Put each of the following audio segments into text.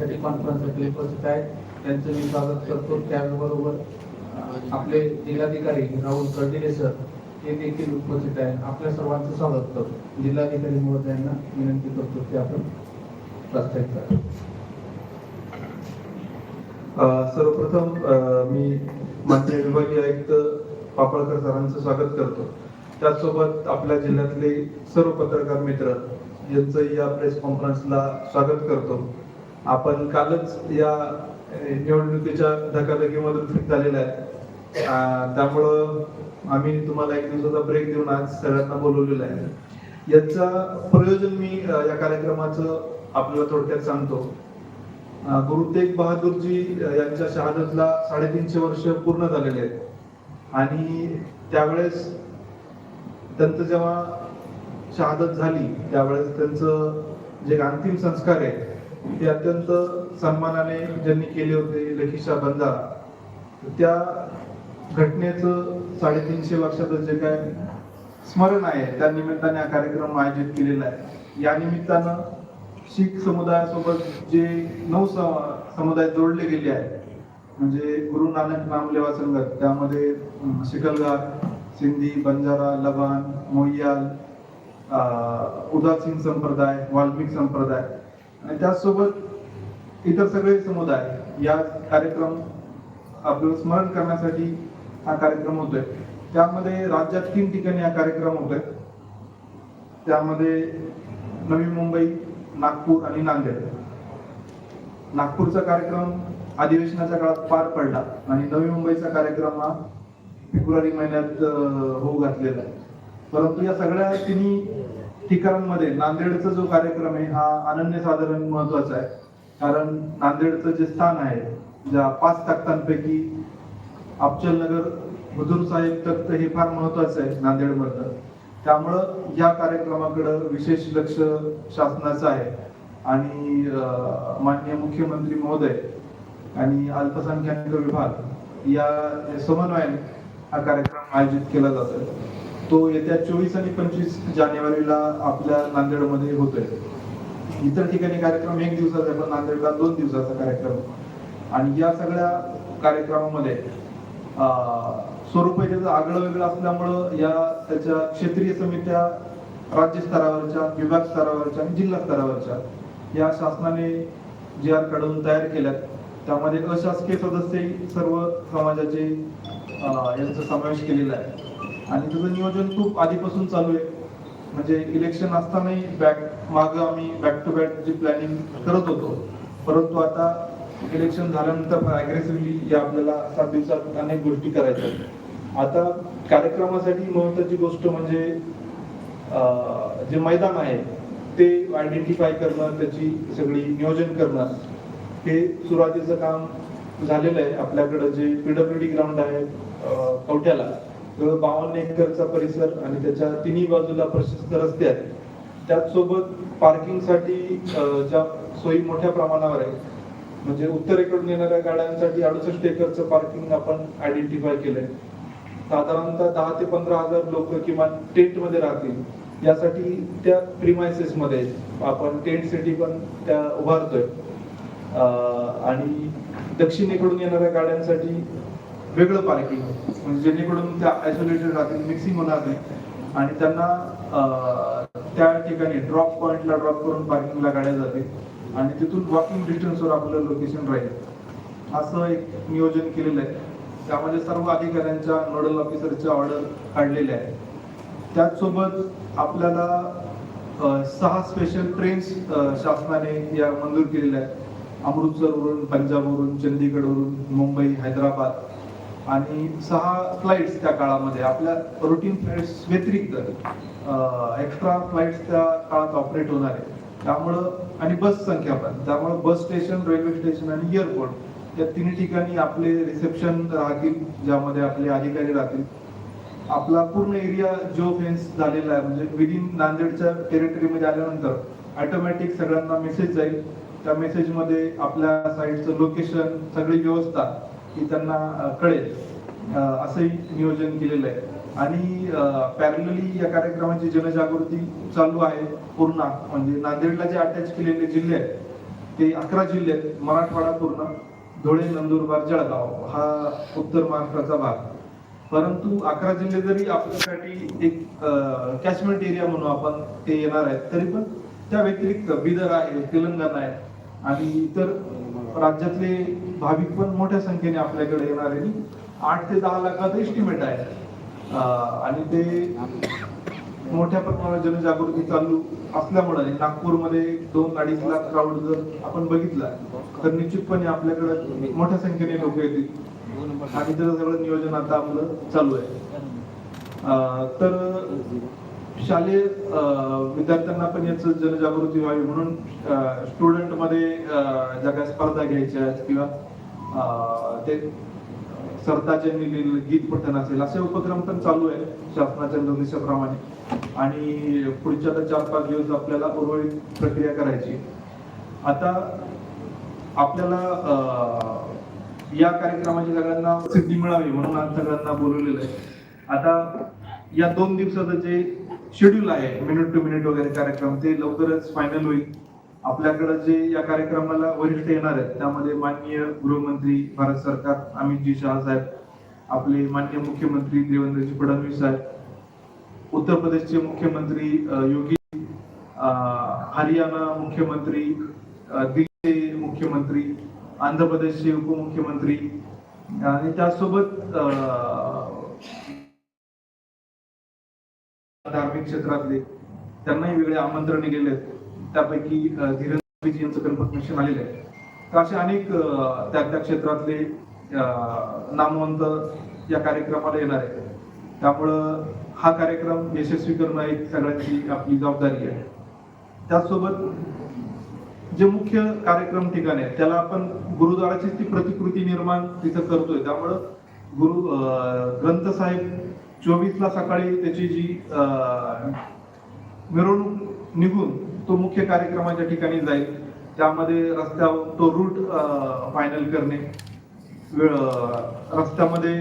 साठी कॉन्फरन्ससाठी उपस्थित आहेत त्यांचं मी स्वागत करतो. त्याचबरोबर आपले जिल्हाधिकारी राहुल कर्डिले सर हे देखील उपस्थित आहेत. आपल्या सर्वांचं स्वागत करतो. जिल्हाधिकारी महोदयांना विनंती करतो की आपण प्रस्तावित करा. सर्वप्रथम मी माननीय विभागीय आयुक्त पापळकर सरांचं स्वागत करतो. त्याचसोबत आपल्या जिल्ह्यातले सर्व पत्रकार मित्र यांचं या प्रेस कॉन्फरन्सला स्वागत करतो. आपण कालच या निवडणुकीच्या धकाधकीमधून फिट झालेला आहे त्यामुळं आम्ही तुम्हाला एक दिवसाचा ब्रेक देऊन आज सगळ्यांना बोलवलेलं आहे. याचा प्रयोजन मी या कार्यक्रमाचं आपल्याला थोडक्यात सांगतो. गुरु तेग बहादूरजी यांच्या शहादतला साडेतीनशे वर्ष पूर्ण झालेले आहेत. आणि त्यावेळेस त्यांचं जेव्हा शहादत झाली त्यावेळेस त्यांचं जे अंतिम संस्कार आहे ते अत्यंत सन्मानाने ज्यांनी केले होते लखीशा बंजारा त्या घटनेचं साडेतीनशे वर्षाचं जे काय स्मरण आहे त्या निमित्ताने हा कार्यक्रम आयोजित केलेला आहे. या निमित्तानं शीख समुदायासोबत जे नऊ स- समुदाय जोडले गेले आहेत म्हणजे गुरु नानक नामलेवा संगत त्यामध्ये शिकलगार सिंधी बंजारा लबान मोहियाल उदासीन संप्रदाय वाल्मिक संप्रदाय आणि त्याचसोबत इतर सगळे समुदाय या कार्यक्रम आपलं स्मरण करण्यासाठी हा कार्यक्रम होतोय. त्यामध्ये राज्यात तीन ठिकाणी हा कार्यक्रम होतोय. त्यामध्ये नवी मुंबई नागपूर आणि नांदेड. नागपूरचा कार्यक्रम अधिवेशनाच्या काळात पार पडला आणि नवी मुंबईचा कार्यक्रम हा फेब्रुवारी महिन्यात होऊ घातलेला आहे. परंतु या सगळ्या तिन्ही ठिकाणांमध्ये नांदेडचा जो कार्यक्रम आहे हा अनन्यसाधारण महत्त्वाचा आहे. कारण नांदेडचं जे स्थान आहे ज्या पाच तख्तांपैकी अफजलनगर हुजूर साहेब तख्त हे फार महत्वाचं आहे नांदेडमधलं. त्यामुळं या कार्यक्रमाकडं विशेष लक्ष शासनाचं आहे आणि माननीय मुख्यमंत्री महोदय आणि अल्पसंख्याक विभाग या समन्वयाने हा कार्यक्रम आयोजित केला जातो तो येत्या चोवीस आणि पंचवीस जानेवारीला आपल्या नांदेडमध्ये होतोय. इतर ठिकाणी कार्यक्रम एक दिवसाचा पण नांदेडला दोन दिवसाचा कार्यक्रम. आणि या सगळ्या कार्यक्रमामध्ये स्वरूप त्याचं आगळं वेगळं असल्यामुळं या त्याच्या क्षेत्रीय समित्या राज्य स्तरावरच्या विभाग स्तरावरच्या आणि जिल्हा स्तरावरच्या या शासनाने जी आर काढून तयार केल्यात. त्यामध्ये अशासकीय सदस्य सर्व समाजाचे यांचा समावेश केलेला आहे. आणि त्याचं नियोजन खूप आधीपासून चालू आहे. म्हणजे इलेक्शन असतानाही बॅक माग आम्ही बॅक टू बॅक जी प्लॅनिंग करत होतो. परंतु आता इलेक्शन झाल्यानंतर अग्रेसिव्हली या आपल्याला सात दिवसात अनेक गोष्टी करायच्या आहेत. आता कार्यक्रमासाठी महत्वाची गोष्ट म्हणजे जे मैदान आहे ते आयडेंटिफाय करणं त्याची सगळी नियोजन करणं. हे सुरुवातीचं काम झालेलं आहे. आपल्याकडं जे पीडब्ल्यूडी ग्राउंड आहे कवट्याला बावन्न एकरचा परिसर आणि त्याच्या तिन्ही बाजूला प्रशस्त रस्ते आहेत. त्याचसोबत पार्किंगसाठी ज्या सोयी मोठ्या प्रमाणावर आहे म्हणजे उत्तरेकडून येणाऱ्या गाड्यांसाठी अडुसष्ट एकरचं पार्किंग आपण आयडेंटिफाय केलंय. साधारणतः दहा ते पंधरा हजार लोक किमान टेंटमध्ये राहतील. यासाठी त्या प्रिमायसेसमध्ये आपण टेंट सिटी पण त्या उभारतोय. आणि दक्षिणेकडून येणाऱ्या गाड्यांसाठी वेगळं पार्किंग. म्हणजे जेणेकरून त्या आयसोलेटेड राहतील मिक्सिंग होणार नाही. आणि त्यांना त्या ठिकाणी ड्रॉप पॉइंटला ड्रॉप करून पार्किंगला गाड्या जातील. आणि तिथून वॉकिंग डिस्टन्सवर आपलं लोकेशन राहील. असं एक नियोजन केलेलं आहे. त्यामध्ये सर्व अधिकाऱ्यांच्या नोडल ऑफिसरच्या ऑर्डर काढलेल्या आहेत. त्याचसोबत आपल्याला सहा स्पेशल ट्रेन्स शासनाने या मंजूर केलेल्या आहेत. अमृतसरवरून पंजाबवरून चंदीगडवरून मुंबई हैदराबाद. आणि सहा फ्लाईट्स त्या काळामध्ये. आपल्या रुटीन फ्लाईट्स व्यतिरिक्त एक्स्ट्रा फ्लाईट्स त्या काळात ऑपरेट होणार आहे त्यामुळं आणि बस संख्या पण. त्यामुळं बस स्टेशन रेल्वे स्टेशन आणि एअरपोर्ट या तिन्ही ठिकाणी आपले रिसेप्शन राहतील ज्यामध्ये आपले अधिकारी राहतील. आपला पूर्ण एरिया जो फेन्स झालेला आहे म्हणजे विदिन नांदेडच्या टेरिटरीमध्ये आल्यानंतर ऑटोमॅटिक सगळ्यांना मेसेज जाईल. त्या मेसेजमध्ये आपल्या साईडचं लोकेशन सगळी व्यवस्था की त्यांना कळेल. असंही नियोजन केलेलं आहे. आणि पॅरलली या कार्यक्रमाची जनजागृती चालू आहे पूर्ण. म्हणजे नांदेडला जे अटॅच केलेले जिल्हे आहेत ते अकरा जिल्हे आहेत. मराठवाडा पूर्ण धुळे नंदुरबार जळगाव हा उत्तर महाराष्ट्राचा भाग. परंतु अकरा जिल्हे जरी आपल्यासाठी एक कॅचमेंट एरिया म्हणून आपण ते येणार आहेत तरी पण त्या व्यतिरिक्त बिदर आहे तेलंगणा आहे आणि इतर राज्यातले भाविक पण मोठ्या संख्येने आपल्याकडे येणार आहे. आठ ते दहा लाखात एस्टिमेट आहे. आणि ते मोठ्या प्रमाणात जनजागृती चालू असल्यामुळे नागपूरमध्ये दोन अडीच लाख क्राऊड जर आपण बघितला तर निश्चितपणे आपल्याकडे मोठ्या संख्येने लोक येतील. आणि त्याचं सगळं नियोजन आता आपलं चालू आहे. तर शालेय विद्यार्थ्यांना पण याचं जनजागृती व्हावी म्हणून स्टुडंटमध्ये अं, ज्या काही स्पर्धा घ्यायच्या आहेत किंवा ते सरताज्यांनी लिहिलेलं गीत पठण असेल असे उपक्रम पण चालू आहे शासनाच्या निर्देशाप्रमाणे. आणि पुढच्या तर चार पाच दिवस आपल्याला उर्वरित प्रक्रिया करायची. आता आपल्याला अं, या कार्यक्रमाची सगळ्यांना सिद्धी मिळावी म्हणून आज सगळ्यांना बोलवलेलं आहे. आता या दोन दिवसाचं जे शेड्यूल आहे. मिनिट टू मिनिट वगैरे कार्यक्रम. ते लवकरच फायनल होईल. आपल्याकडे जे या कार्यक्रमाला वरिष्ठ येणार आहेत त्यामध्ये माननीय गृहमंत्री भारत सरकार अमितजी शहा साहेब आपले माननीय मुख्यमंत्री देवेंद्रजी फडणवीस साहेब उत्तर प्रदेशचे मुख्यमंत्री योगी हरियाणा मुख्यमंत्री दिल्लीचे मुख्यमंत्री आंध्र प्रदेशचे उपमुख्यमंत्री आणि त्यासोबत धार्मिक क्षेत्रातले त्यांनाही वेगळे आमंत्रण गेले त्यापैकी अ, यांचं कन्फर्मेशन आलेलं आहे तर असे अनेक त्या त्या क्षेत्रातले नामवंत या कार्यक्रमाला येणार आहेत. त्यामुळं हा कार्यक्रम यशस्वी करणं एक सगळ्यांची आपली जबाबदारी आहे. त्याचसोबत जे मुख्य कार्यक्रम ठिकाण आहे त्याला आपण गुरुद्वाराची ती प्रतिकृती निर्माण तिथं करतोय. त्यामुळं गुरु अं, ग्रंथ साहेब चोवीस ला सकाळी त्याची जी मिरवणूक निघून तो मुख्य कार्यक्रमाच्या ठिकाणी जाईल. त्यामध्ये रस्त्यावर तो रूट फायनल करणे. वेळ रस्त्यामध्ये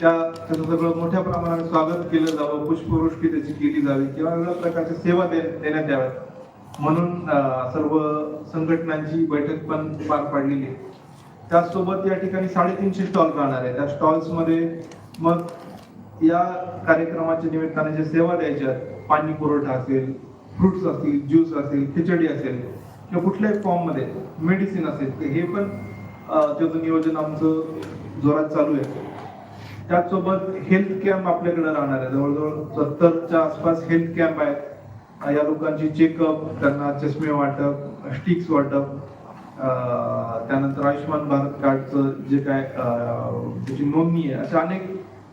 त्या त्याचं सगळं मोठ्या प्रमाणात स्वागत केलं जावं पुष्पवृष्टी त्याची केली जावी किंवा वेगळ्या प्रकारच्या सेवा दे देण्यात याव्यात म्हणून सर्व संघटनांची बैठक पण पार पाडलेली आहे. त्याचसोबत या ठिकाणी साडेतीनशे स्टॉल राहणार आहे त्या स्टॉल्समध्ये मग या कार्यक्रमाच्या निमित्ताने जे सेवा द्यायच्या पाणी पुरवठा असेल फ्रुट्स असतील ज्यूस असेल खिचडी असेल किंवा कुठल्याही फॉर्ममध्ये मेडिसिन असेल हे पण त्याचं नियोजन आमचं जोरात चालू आहे. त्याचसोबत हेल्थ कॅम्प आपल्याकडे राहणार आहे. जवळजवळ सत्तरच्या आसपास हेल्थ कॅम्प आहेत. या लोकांची चेकअप त्यांना चष्मे वाटप स्टिक्स वाटप त्यानंतर आयुष्यमान भारत कार्डचं जे काय त्याची नोंदणी आहे अशा अनेक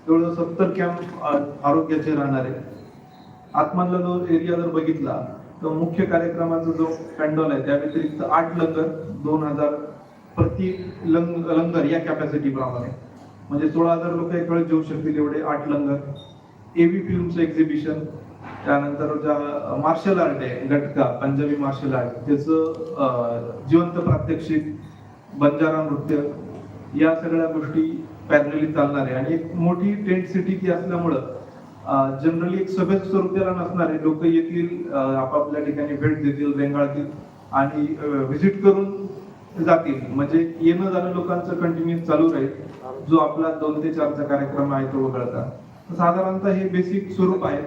जवळजवळ सत्तर कॅम्प आरोग्याचे राहणार. आहे आतमधला जो एरिया जर बघितला तर मुख्य कार्यक्रमाचा जो पॅन्डॉल आहे त्या व्यतिरिक्त आठ लंगर दोन हजार प्रति लंग लंगर या कॅपॅसिटी प्रमाणे. म्हणजे सोळा हजार लोक एक वेळेस जेऊ शकतील एवढे आठ लंगर. एव्ही फिल्मचं एक्झिबिशन त्यानंतर ज्या मार्शल आर्ट आहे गटका पंजाबी मार्शल आर्ट त्याचं जिवंत प्रात्यक्षिक बंजारा नृत्य या सगळ्या गोष्टी पॅरलली चालणार आहे. आणि एक मोठी टेंट सिटी ती असल्यामुळं जनरली एक सभेत स्वरूपाला नसणारे लोक येतील आपापल्या ठिकाणी भेट देतील रेंगाळतील आणि व्हिजिट करून जातील. म्हणजे येणं जाणं लोकांचं कंटिन्यू चालू राहील. जो आपला दोन ते चारचा कार्यक्रम आहे तो वगळता. साधारणतः हे बेसिक स्वरूप आहे.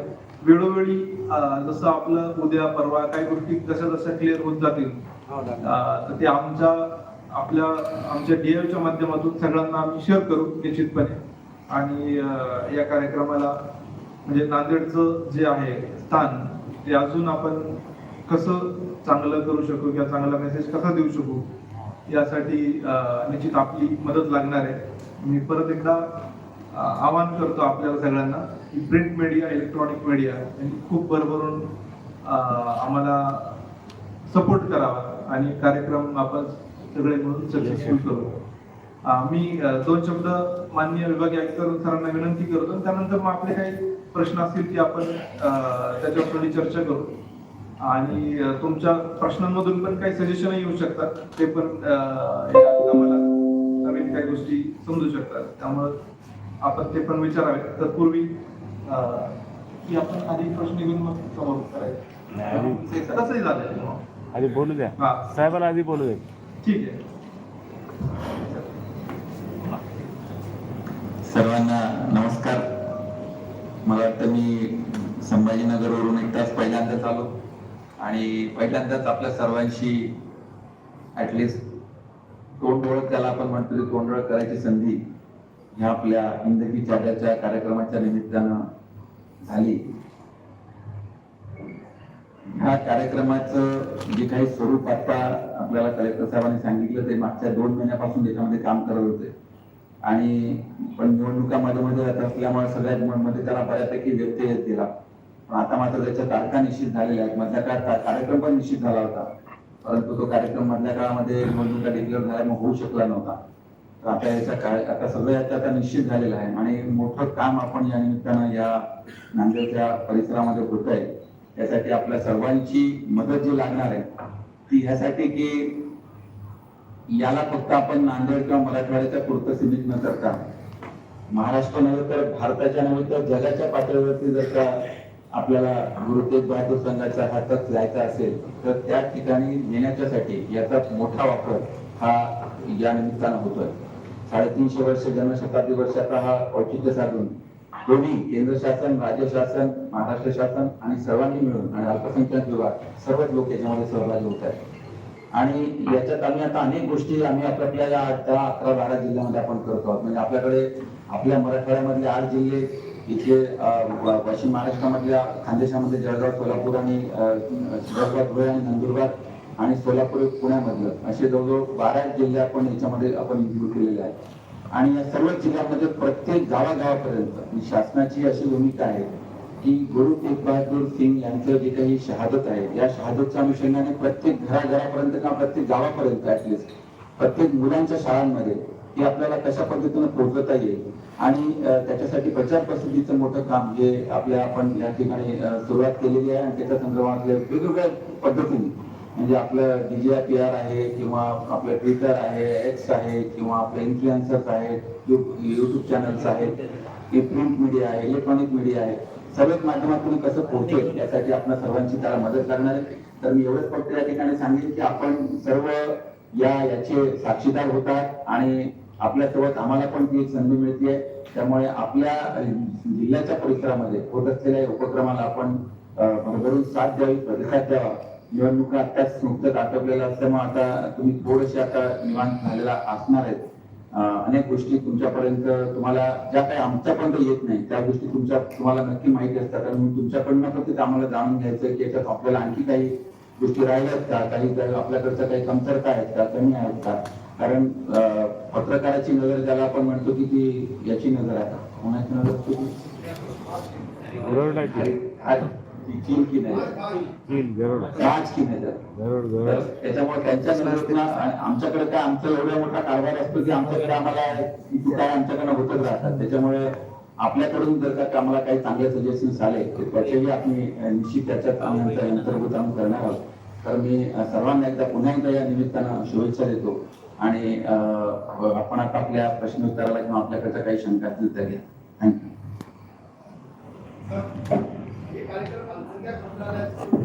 वेळोवेळी जसं आपलं उद्या परवा काही गोष्टी जशा जशा क्लिअर होत जातील तर ते आमच्या आपल्या आमच्या डीएच्या माध्यमातून सगळ्यांना आम्ही शेअर करू निश्चितपणे. आणि या कार्यक्रमाला म्हणजे नांदेडचं जे आहे स्थान ते अजून आपण कसं चांगलं करू शकू किंवा चांगला मेसेज कसा देऊ शकू यासाठी निश्चित आपली मदत लागणार आहे. मी परत एकदा आवाहन करतो आपल्याला सगळ्यांना की प्रिंट मीडिया इलेक्ट्रॉनिक मीडिया यांनी खूप भरभरून आम्हाला सपोर्ट करावा. आणि कार्यक्रम आपण सगळे मिळून सक्सेसफुल करू. मी दोन शब्द माननीय विभागीय आयुक्त सरांना विनंती करतो. त्यानंतर मग आपले काही प्रश्न असतील ते आपण त्याच्यावर थोडी चर्चा करू. आणि तुमच्या प्रश्नांमधून पण काही सजेशन येऊ शकतात. ते पण आम्हाला नवीन काही गोष्टी समजू शकतात. त्यामुळे आपण ते पण विचारावे तत्पूर्वी की आपण आधी प्रश्न घेऊन मग समाप्त करायचे कसंही झालं आधी बोलू द्या. साहेबाला आधी बोलू द्या. ठीक आहे. सर्वांना नमस्कार. मला वाटतं मी संभाजीनगरवरून एक तास पहिल्यांदाच आलो. आणि पहिल्यांदाच आपल्या सर्वांशी ॲटलिस्ट तोंड ओळख त्याला आपण म्हणतो की तोंड ओळख करायची संधी ह्या आपल्या हिंदकी चार्जाच्या कार्यक्रमाच्या निमित्तानं झाली. ह्या कार्यक्रमाचं जे काही स्वरूप आता आपल्याला कलेक्टर साहेबांनी सांगितलं ते मागच्या दोन महिन्यापासून त्याच्यामध्ये काम करत होते. आणि पण निवडणुका मध्ये मध्ये येत असल्यामुळे सगळ्यात मध्ये त्याला बऱ्यापैकी व्यत्यय येत गेला पण आता मात्र त्याच्या तारखा निश्चित झालेल्या आहेत. मधल्या काळात कार्यक्रम पण निश्चित झाला होता. परंतु तो कार्यक्रम मधल्या काळामध्ये निवडणुका डिक्लेअर झाल्यामुळे होऊ शकला नव्हता. तर आता याचा काळ आता सगळं याचं आता निश्चित झालेलं आहे. आणि मोठं काम आपण या निमित्तानं या नांदेडच्या परिसरामध्ये होत आहे. त्यासाठी आपल्या सर्वांची मदत जी लागणार आहे ती ह्यासाठी की याला फक्त आपण नांदेड किंवा मराठवाड्याच्या पुरतं सीमित न करता महाराष्ट्र नव्हे तर भारताच्या नव्हे तर जगाच्या पातळीवरती जर का आपल्याला गुरु बहादूर संघाच्या हातात जायचा असेल तर त्या ठिकाणी नेण्याच्यासाठी याचा मोठा वापर हा या निमित्तानं होतोय. साडेतीनशे वर्ष जन्मशताब्दी वर्षाचा हा औचित्य साधून दोन्ही केंद्र शासन राज्य शासन महाराष्ट्र शासन आणि सर्वांनी मिळून आणि अल्पसंख्याक विभाग सर्वच लोक याच्यामध्ये सहभागी होत आहेत. आणि याच्यात आम्ही आता अनेक गोष्टी आम्ही आपल्या या दहा अकरा बारा जिल्ह्यामध्ये आपण करतो आहोत. म्हणजे आपल्याकडे आपल्या मराठवाड्यामधले आठ जिल्हे इथे पश्चिम महाराष्ट्रामधल्या खानदेशामध्ये जळगाव सोलापूर आणि अं, धुळे आणि नंदुरबार आणि सोलापूर पुण्यामधलं असे जवळजवळ बारा जिल्हे आपण याच्यामध्ये आपण इन्क्लूड केलेले आहेत. आणि या सर्व जिल्ह्यामध्ये प्रत्येक गावागावापर्यंत शासनाची अशी भूमिका आहे की गुरु तेग बहादूर सिंग यांचं जे काही शहादत आहे या शहादतच्या अनुषंगाने प्रत्येक घराघरापर्यंत किंवा प्रत्येक गावापर्यंत ऍटलिस्ट प्रत्येक मुलांच्या शाळांमध्ये ती आपल्याला कशा पद्धतीनं पोहोचवता येईल? आणि त्याच्यासाठी प्रचार प्रसिद्धीचं मोठं काम जे आपल्या आपण या ठिकाणी सुरुवात केलेली आहे आणि त्याच्या संदर्भातल्या वेगवेगळ्या पद्धतीने म्हणजे आपलं डीजीआयपीआर आहे किंवा आपलं ट्विटर आहे एक्स आहे किंवा आपले इन्फ्लुएन्सर्स आहेत युट्यूब चॅनल्स आहेत प्रिंट मीडिया आहे इलेक्ट्रॉनिक मीडिया आहे सर्वच माध्यमातून कसं पोहोचेल यासाठी आपण सर्वांची त्याला मदत लागणार आहे. तर मी एवढंच फक्त या ठिकाणी सांगेन की आपण सर्व या याचे साक्षीदार होतात आणि आपल्यासोबत आम्हाला पण ती एक संधी मिळते त्यामुळे आपल्या जिल्ह्याच्या परिसरामध्ये होत असलेल्या उपक्रमाला आपण भरभरून साथ द्यावी प्रतिसाद द्यावा. निवडणुका आत्ताच नुकतंच आटोपलेल्या असल्यामुळे आता तुम्ही थोडेसे आता निवांत झालेला असणार आहेत. अनेक गोष्टी तुमच्यापर्यंत तुम्हाला ज्या काही आमच्यापर्यंत येत नाही त्या गोष्टी तुमच्या तुम्हाला नक्की माहिती असतात. आणि तुमच्याकडनं फक्त आम्हाला जाणून घ्यायचं की याच्यात आपल्याला आणखी काही गोष्टी राहिल्यात का? काही आपल्याकडच्या काही कमतरता आहेत का? कमी आहेत का? कारण पत्रकाराची नजर ज्याला आपण म्हणतो की ती याची नजर आहे. कोणाची नजर? चीन की राज की तर. त्याच्यामुळे आमच्याकडे काय आमचा एवढा मोठा कारभार असतो की आमच्याकडे आम्हाला काय आमच्याकडनं होतच राहतात. त्याच्यामुळे आपल्याकडून जर का आम्हाला काही चांगले सजेशन्स आले तर त्याचेही आम्ही निश्चित त्याच्यात अंतर्भूत आम्ही करणार आहोत. तर मी सर्वांना एकदा पुन्हा एकदा या निमित्तानं शुभेच्छा देतो. आणि आपण आता आपल्या प्रश्न उत्तराला किंवा आपल्याकडच्या काही शंका असतील त्या घ्या. Thank you Yeah, I'm glad that's